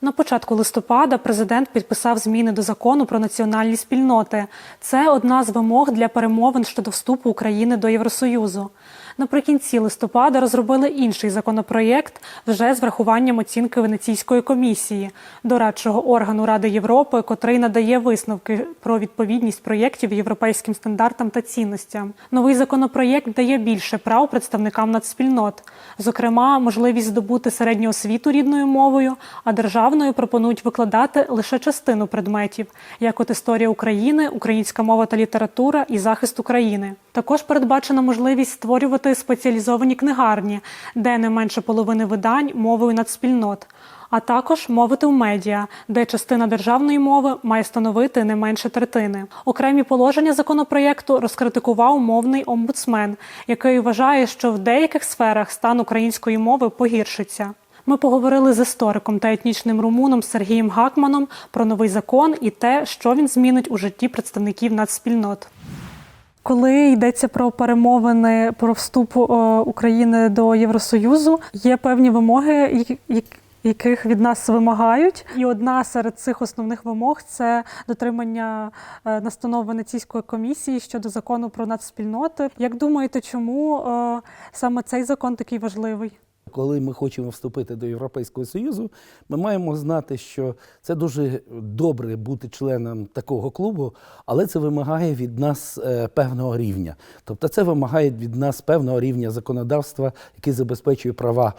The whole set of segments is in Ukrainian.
На початку листопада президент підписав зміни до закону про національні спільноти. Це одна з вимог для перемовин щодо вступу України до Євросоюзу. Наприкінці листопада розробили інший законопроєкт вже з врахуванням оцінки Венеційської комісії, дорадчого органу Ради Європи, котрий надає висновки про відповідність проєктів європейським стандартам та цінностям. Новий законопроєкт дає більше прав представникам нацспільнот, зокрема, можливість здобути середню освіту рідною мовою, а державною пропонують викладати лише частину предметів, як от історія України, українська мова та література і захист України. Також передбачена можливість створювати спеціалізовані книгарні, де не менше половини видань мовою нацспільнот. А також мовити в медіа, де частина державної мови має становити не менше третини. Окремі положення законопроєкту розкритикував мовний омбудсмен, який вважає, що в деяких сферах стан української мови погіршиться. Ми поговорили з істориком та етнічним румуном Сергієм Гакманом про новий закон і те, що він змінить у житті представників нацспільнот. Коли йдеться про перемовини про вступ е, України до Євросоюзу, є певні вимоги, яких від нас вимагають. І одна серед цих основних вимог це дотримання е, настанов Венеційської комісії щодо закону про нацспільноти. Як думаєте, чому е, саме цей закон такий важливий? Коли ми хочемо вступити до Європейського Союзу, ми маємо знати, що це дуже добре бути членом такого клубу, але це вимагає від нас е, певного рівня. Тобто, це вимагає від нас певного рівня законодавства, який забезпечує права.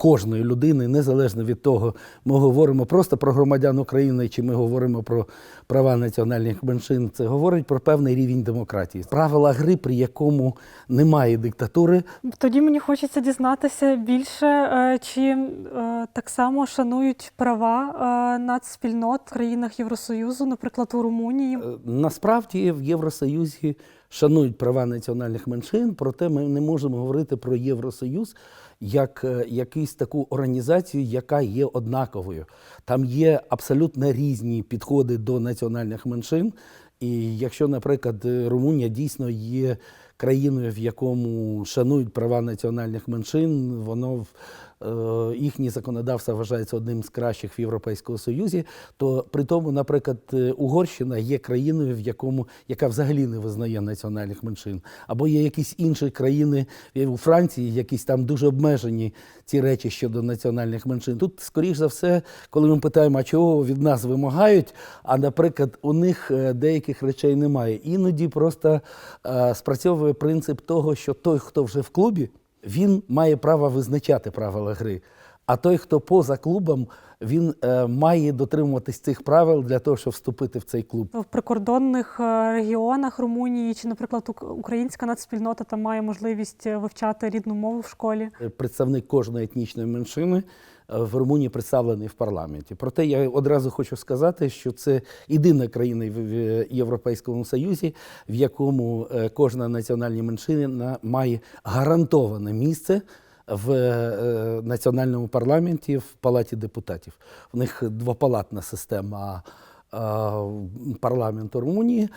Кожної людини, незалежно від того, ми говоримо просто про громадян України, чи ми говоримо про права національних меншин, це говорить про певний рівень демократії. Правила гри, при якому немає диктатури, Тоді мені хочеться дізнатися більше, е, чи е, так само шанують права е, нацспільнот в країнах Євросоюзу, наприклад, у Румунії. Насправді в Євросоюзі шанують права національних меншин, проте ми не можемо говорити про Євросоюз як е, якусь таку організацію, яка є однаковою. Там є абсолютно різні підходи до національних меншин. І якщо, наприклад, Румунія дійсно є країною, в якому шанують права національних меншин, воно е, їхнє законодавство вважається одним з кращих в Європейському Союзі, то при тому, наприклад, е, Угорщина є країною, в якому яка взагалі не визнає національних меншин, або є якісь інші країни е, у Франції, якісь там дуже обмежені ці речі щодо національних меншин. Тут, скоріш за все, коли ми питаємо, а чого від нас вимагають, а наприклад, у них е, деяких речей немає. Іноді просто спрацьовує принцип того, що той, хто вже в клубі, він має право визначати правила гри. А той, хто поза клубом, він е, має дотримуватись цих правил для того, щоб вступити в цей клуб. В прикордонних е, регіонах Румунії чи, наприклад, українська нацспільнота там має можливість е, вивчати рідну мову в школі. Представник кожної етнічної меншини в Румунії представлений в парламенті. Проте я одразу хочу сказати, що це єдина країна в Європейському Союзі, в якому е, кожна національна меншина має гарантоване місце. В е, національному парламенті в палаті депутатів. У них двопалатна система парламенту Румунії.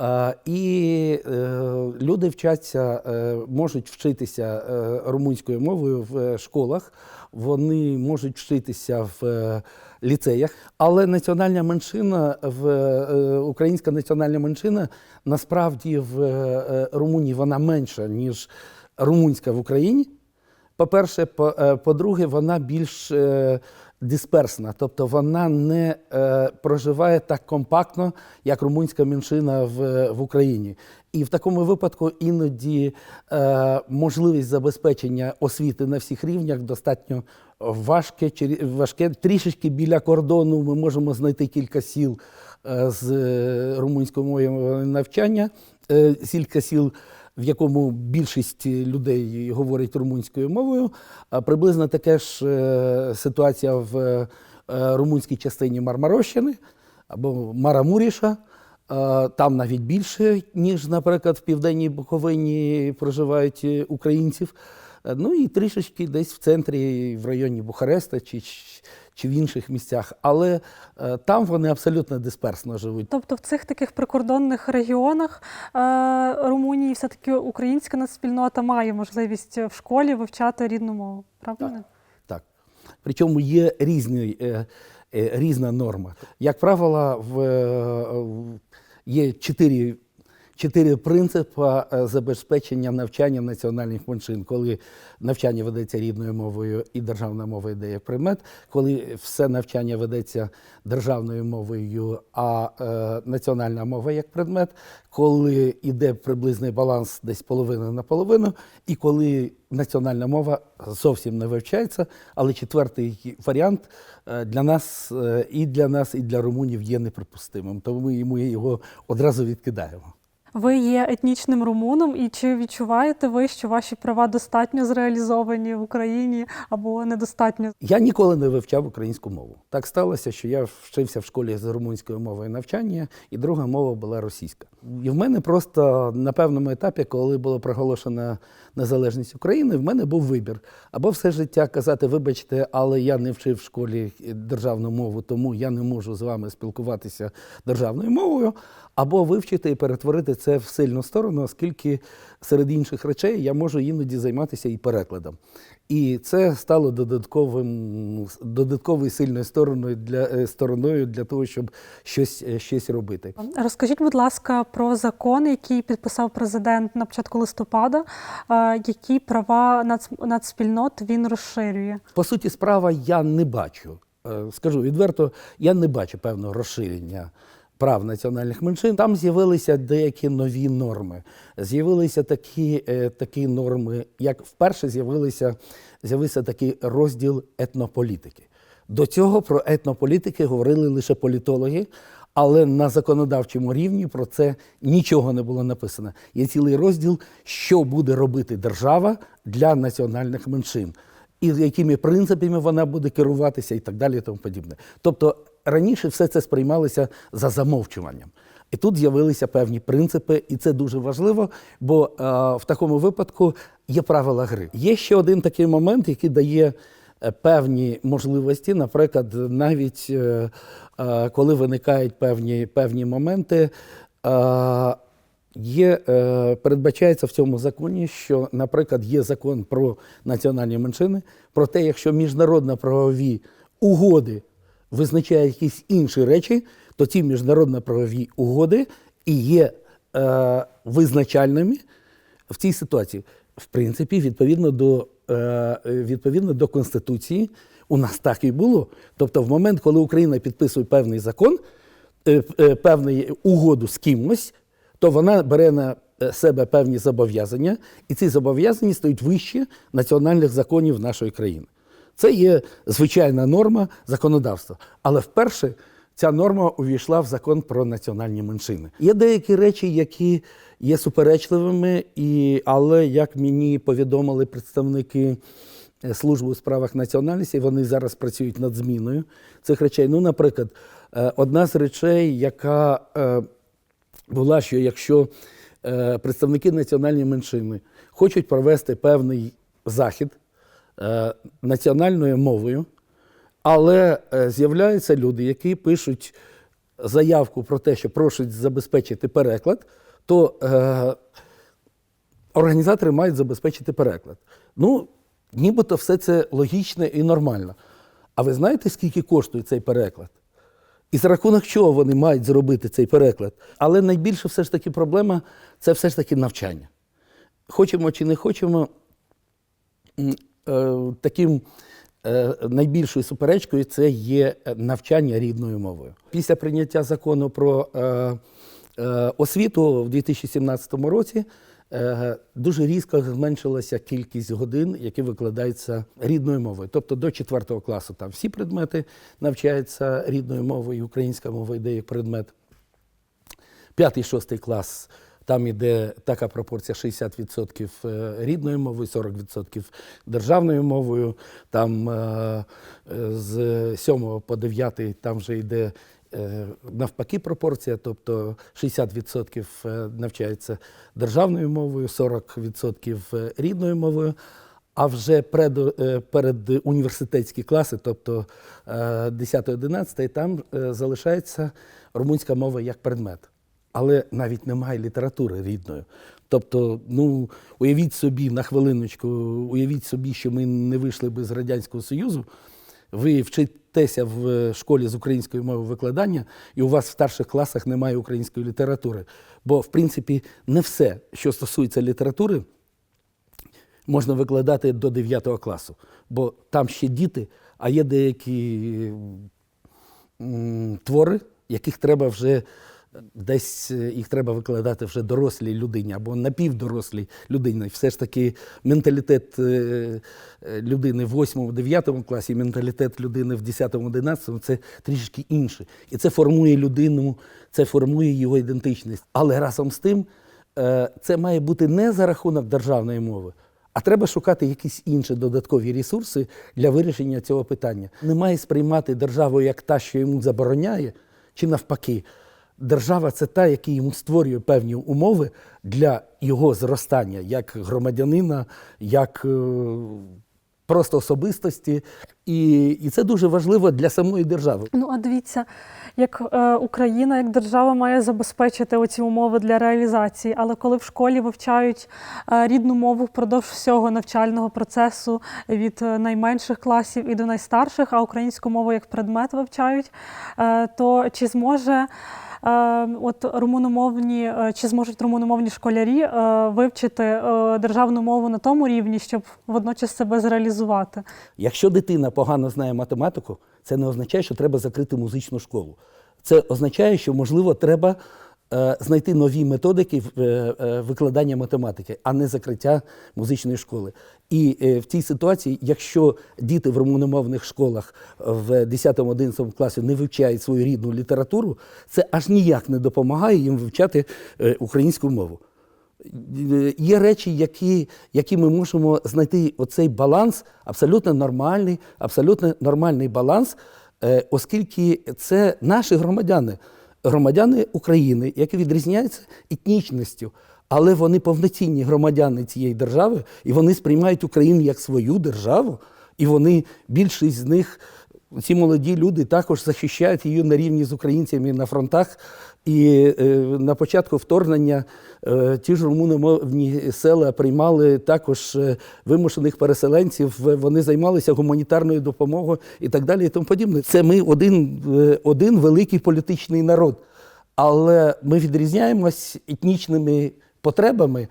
Е, І е, люди вчаться, е, можуть вчитися е, румунською мовою в школах, вони можуть вчитися в е, ліцеях. Але національна меншина, в, е, українська національна меншина насправді в е, Румунії вона менша, ніж румунська в Україні. По-перше, по- е, по-друге, вона більш е, дисперсна, тобто вона не е, проживає так компактно, як румунська меншина в, в Україні. І в такому випадку іноді е, можливість забезпечення освіти на всіх рівнях достатньо важке, важке. Трішечки біля кордону ми можемо знайти кілька сіл е, з е, румунською мовою навчання, е, кілька сіл в якому більшість людей говорить румунською мовою. Приблизно така ж е, ситуація в е, румунській частині Мармарощини або Марамуріша. Е, Там навіть більше, ніж, наприклад, в південній Буковині проживають українців. Ну і трішечки десь в центрі, в районі Бухареста чи, чи- в інших місцях. Але е, там вони абсолютно дисперсно живуть. Тобто в цих таких прикордонних регіонах е, Румунії все-таки українська нацспільнота має можливість в школі вивчати рідну мову. Правда? Так. Так. Причому є різні, е, е, різна норма. Як правило, в, е, в- є чотири, чотири принципи е, забезпечення навчання національних меншин, коли навчання ведеться рідною мовою і державна мова йде як предмет, коли все навчання ведеться державною мовою, а е, національна мова як предмет, коли йде приблизний баланс десь половина на половину, і коли національна мова зовсім не вивчається. Але четвертий варіант е, для нас е, і для нас, і для румунів є неприпустимим. Тому ми його одразу відкидаємо. Ви є етнічним румуном, і чи відчуваєте ви, що ваші права достатньо зреалізовані в Україні або недостатньо? Я ніколи не вивчав українську мову. Так сталося, що я вчився в школі з румунською мовою навчання, і друга мова була російська. І в мене просто на певному етапі, коли було проголошена незалежність України, в мене був вибір. Або все життя казати, вибачте, але я не вчив в школі державну мову, тому я не можу з вами спілкуватися державною мовою, або вивчити і перетворити це в сильну сторону, оскільки серед інших речей я можу іноді займатися і перекладом. І це стало додатковим, додатковою сильною стороною для, е, стороною для того, щоб щось, е, щось робити. Розкажіть, будь ласка, про закон, який підписав президент на початку листопада, які права нац- нацспільнот він розширює. По суті, справа я не бачу. е, Скажу відверто, я не бачу певного розширення прав національних меншин. Там з'явилися деякі нові норми. З'явилися такі, е, такі норми, як вперше з'явилися, з'явився такий розділ етнополітики. До цього про етнополітики говорили лише політологи, але на законодавчому рівні про це нічого не було написано. Є цілий розділ, що буде робити держава для національних меншин, і якими принципами вона буде керуватися, і так далі, і тому подібне. Тобто раніше все це сприймалося за замовчуванням. І тут з'явилися певні принципи, і це дуже важливо, бо е, в такому випадку є правила гри. Є ще один такий момент, який дає е, певні можливості, наприклад, навіть е, е, коли виникають певні, певні моменти. е, Є, е, передбачається в цьому законі, що, наприклад, є закон про національні меншини, про те, якщо міжнародно-правові угоди визначають якісь інші речі, то ці міжнародно-правові угоди і є е, визначальними в цій ситуації. В принципі, відповідно до, е, відповідно до Конституції, у нас так і було. Тобто, в момент, коли Україна підписує певний закон, е, е, певну угоду з кимось, то вона бере на е, себе певні зобов'язання, і ці зобов'язання стають вище національних законів нашої країни. Це є звичайна норма законодавства. Але вперше ця норма увійшла в закон про національні меншини. Є деякі речі, які є суперечливими, і, але як мені повідомили представники е, служби у справах національності, вони зараз працюють над зміною цих речей. Ну, наприклад, е, одна з речей, яка е, була, що якщо представники національної меншини хочуть провести певний захід національною мовою, але е, з'являються люди, які пишуть заявку про те, що просять забезпечити переклад, то е, організатори мають забезпечити переклад. Ну, нібито все це логічно і нормально. А ви знаєте, скільки коштує цей переклад? І за рахунок чого вони мають зробити цей переклад? Але найбільше все ж таки проблема це все ж таки навчання. Хочемо чи не хочемо, е, таким е, найбільшою суперечкою це є навчання рідною мовою. Після прийняття закону про е, е, освіту в 2017 році е, дуже різко зменшилася кількість годин, які викладаються рідною мовою. Тобто до 4 класу там всі предмети навчаються рідною мовою, українська мова йде як предмет. П'ятий, шостий клас. Там іде така пропорція 60% е, рідною мовою, 40% державною мовою. Там е, з 7 по 9 там вже йде е, навпаки пропорція, тобто 60% е, навчаються державною мовою, 40% рідною мовою. А вже перед, перед університетські класи, тобто е, 10-11, там залишається румунська мова як предмет. Але навіть немає літератури рідної. Тобто, ну, уявіть собі на хвилиночку, уявіть собі, що ми не вийшли би з Радянського Союзу, ви вчитеся в е, школі з української мови викладання, і у вас в старших класах немає української літератури. Бо, в принципі, не все, що стосується літератури, можна викладати до 9 класу. Бо там ще діти, а є деякі м, твори, яких треба вже десь е, їх треба викладати вже дорослій людині або напівдорослій людині. Все ж таки менталітет е, е, людини в 8-9 класі, менталітет людини в 10-11 це трішки інше. І це формує людину, це формує його ідентичність. Але разом з тим це має бути не за рахунок державної мови. А треба шукати якісь інші додаткові ресурси для вирішення цього питання. Не має сприймати державу як та, що йому забороняє, чи навпаки. Держава це та, яка йому створює певні умови для його зростання як громадянина, як е, просто особистості. І, і це дуже важливо для самої держави. Ну а дивіться, як е, Україна, як держава має забезпечити оці умови для реалізації. Але коли в школі вивчають е, рідну мову впродовж всього навчального процесу від е, найменших класів і до найстарших, а українську мову як предмет вивчають, е, то чи зможе от румуномовні, е, чи зможуть румуномовні школярі е, вивчити е, державну мову на тому рівні, щоб водночас себе зреалізувати? Якщо дитина погано знає математику, це не означає, що треба закрити музичну школу. Це означає, що, можливо, треба знайти нові методики викладання математики, а не закриття музичної школи. І е, в цій ситуації, якщо діти в румуномовних школах в 10-11 класі не вивчають свою рідну літературу, це аж ніяк не допомагає їм вивчати е, українську мову. Е, Є речі, які, які ми можемо знайти оцей баланс, абсолютно нормальний, абсолютно нормальний баланс, оскільки це наші громадяни, громадяни України, які відрізняються етнічністю, але вони повноцінні громадяни цієї держави, і вони сприймають Україну як свою державу, і вони більшість з них. Ці молоді люди також захищають її на рівні з українцями на фронтах. І е, на початку вторгнення е, ті ж румуномовні села приймали також е, вимушених переселенців. Вони займалися гуманітарною допомогою і так далі. І тому подібне. Це ми один, е, один великий політичний народ. Але ми відрізняємось етнічними потребами.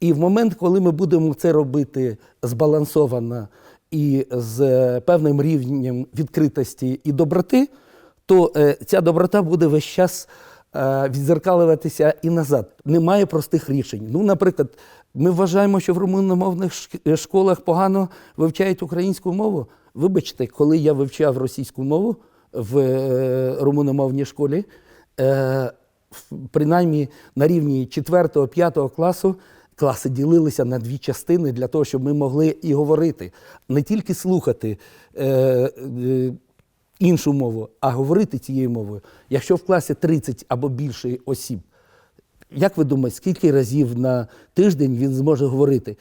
І в момент, коли ми будемо це робити збалансовано і з певним рівнем відкритості і доброти, то е, ця доброта буде весь час е, відзеркалюватися і назад. Немає простих рішень. Ну, наприклад, ми вважаємо, що в румуномовних е, школах погано вивчають українську мову. Вибачте, коли я вивчав російську мову в румуномовній школі, принаймні на рівні 4-5 класу класи ділилися на дві частини для того, щоб ми могли і говорити, не тільки слухати е, е, іншу мову, а говорити цією мовою. Якщо в класі 30 або більше осіб, як ви думаєте, скільки разів на тиждень він зможе говорити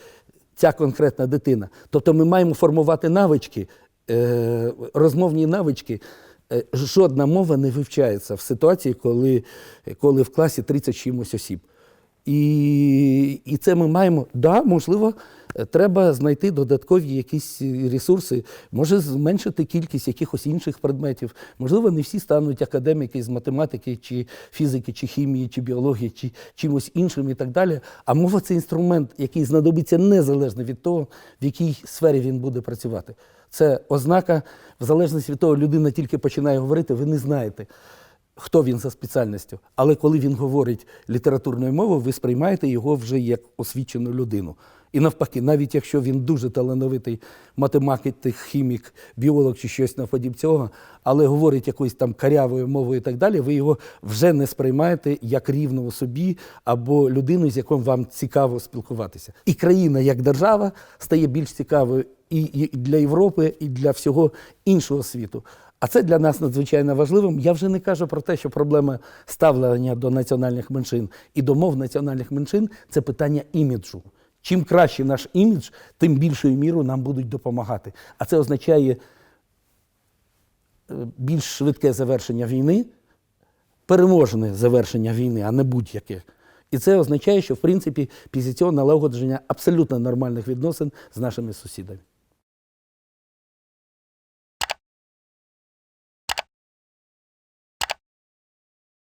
ця конкретна дитина? Тобто ми маємо формувати навички, е, розмовні навички. Е, Жодна мова не вивчається в ситуації, коли, коли в класі 30 чимось осіб. І, і це ми маємо, да, можливо, треба знайти додаткові якісь ресурси, може зменшити кількість якихось інших предметів. Можливо, не всі стануть академіки з математики, чи фізики, чи хімії, чи біології, чи чимось іншим і так далі. А мова це інструмент, який знадобиться незалежно від того, в якій сфері він буде працювати. Це ознака, в залежності від того, людина тільки починає говорити, ви не знаєте хто він за спеціальністю. Але коли він говорить літературною мовою, ви сприймаєте його вже як освічену людину. І навпаки, навіть якщо він дуже талановитий математик, хімік, біолог чи щось наподіб цього, але говорить якоюсь там карявою мовою і так далі, ви його вже не сприймаєте як рівного собі або людину, з якою вам цікаво спілкуватися. І країна як держава стає більш цікавою і для Європи, і для всього іншого світу. А це для нас надзвичайно важливим. Я вже не кажу про те, що проблема ставлення до національних меншин і до мов національних меншин це питання іміджу. Чим краще наш імідж, тим більшою мірою нам будуть допомагати. А це означає е, більш швидке завершення війни, переможне завершення війни, а не будь-яке. І це означає, що в принципі цього налагодження абсолютно нормальних відносин з нашими сусідами.